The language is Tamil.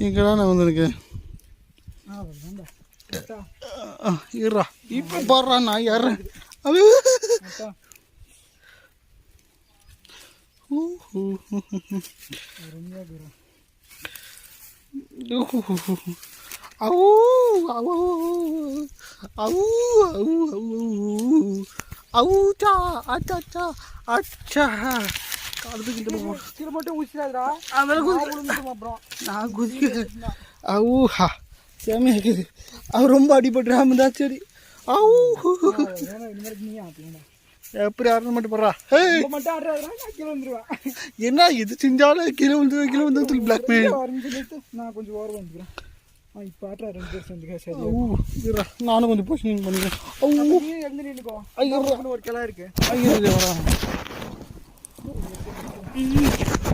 எங்கடா நான் வந்து ஆ இப்போ போடுறா நான் யார் அது அவு அவு அச்சா அச்சா. கீழே மட்டும் ஊசிடாதடா அதெல்லாம் குதி விழுந்துடும் அப்புறம் நான் குதிக்க அவுஹா செமையா இருக்குது அவர் ரொம்ப அடிபட்டுறாம இருந்தா சரி அவு எப்படி ஆடுறது மட்டும் போடுறா வந்துடுவேன் என்ன இது செஞ்சாலும் கீழே வந்து கீழே வந்து சொல்லி வரேன்னு சொல்லிட்டு நான் கொஞ்சம் ஓரம் வந்துக்கிறேன் இப்போ ஆட்டுறா ரெண்டு பேர் சேர்ந்துக்க சரி நானும் கொஞ்சம் பொசிஷன் பண்ணிக்கிறேன் ஐயோ ஒரு கிளா இருக்கு. ஐயோ 嗯。